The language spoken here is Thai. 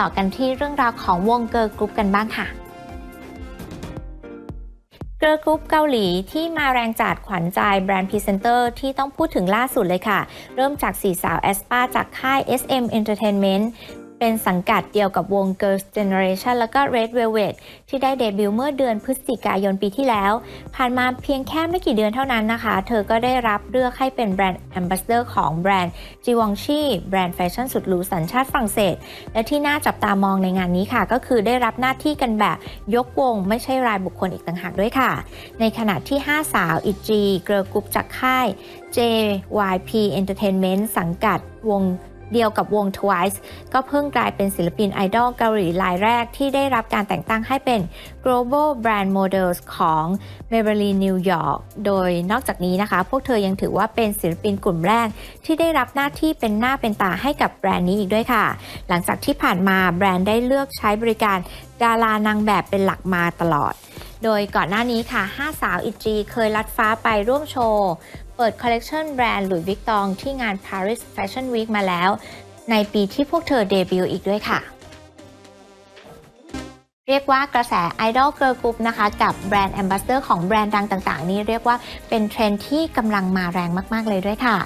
ต่อกันที่เรื่องราวของวงเกิร์ลกรุ๊ปกันบ้างค่ะ เกิร์ลกรุ๊ปเกาหลีที่มาแรงจัดขวัญใจแบรนด์พรีเซนเตอร์ที่ต้องพูดถึงล่าสุดเลยค่ะ เริ่มจากสี่สาวแอสปาจากค่าย SM Entertainment เป็นสังกัดเดียวกับวง Girls' Generation แล้วก็ Red Velvet ที่ได้เดบิวต์เมื่อเดือนพฤศจิกายนปีที่แล้ว ผ่านมาเพียงแค่ไม่กี่เดือนเท่านั้นนะคะ เธอก็ได้รับเลือกให้เป็นแบรนด์ Ambassador ของแบรนด์ Givenchy แบรนด์แฟชั่นสุดหรูสัญชาติฝรั่งเศส และที่น่าจับตามองในงานนี้ค่ะ ก็คือได้รับหน้าที่กันแบบยกวง ไม่ใช่รายบุคคลอีกต่างหากด้วยค่ะ ในขณะที่ 5 สาวอิจีเกิร์ลกรุ๊ปจากค่าย JYP Entertainment สังกัดวง เดียวกับวง Twice ก็เพิ่งกลายเป็นศิลปินไอดอลเกาหลีรายแรกที่ได้รับการแต่งตั้งให้เป็น Global Brand Models ของ Maybelline New York โดยนอกจากนี้นะคะ พวกเธอยังถือว่าเป็นศิลปินกลุ่มแรก ที่ได้รับหน้าที่เป็นหน้าเป็นตาให้กับแบรนด์นี้อีกด้วยค่ะ หลังจากที่ผ่านมาแบรนด์ได้เลือกใช้บริการดารานางแบบเป็นหลักมาตลอดโดยก่อนหน้านี้ค่ะ 5 สาวอิจีเคยลัดฟ้าไปร่วมโชว์ เปิดคอลเลกชันแบรนด์หลุยส์วิกตองที่งาน Paris Fashion Week มาแล้ว ในปีที่พวกเธอเดบิวต์อีกด้วยค่ะ เรียกว่ากระแสไอดอลเกิร์ลกรุ๊ปนะคะ กับแบรนด์แอมบาสเดอร์ของแบรนด์ดังต่าง ๆ นี่เรียกว่าเป็นเทรนด์ที่กำลังมาแรงมาก ๆ เลยด้วยค่ะ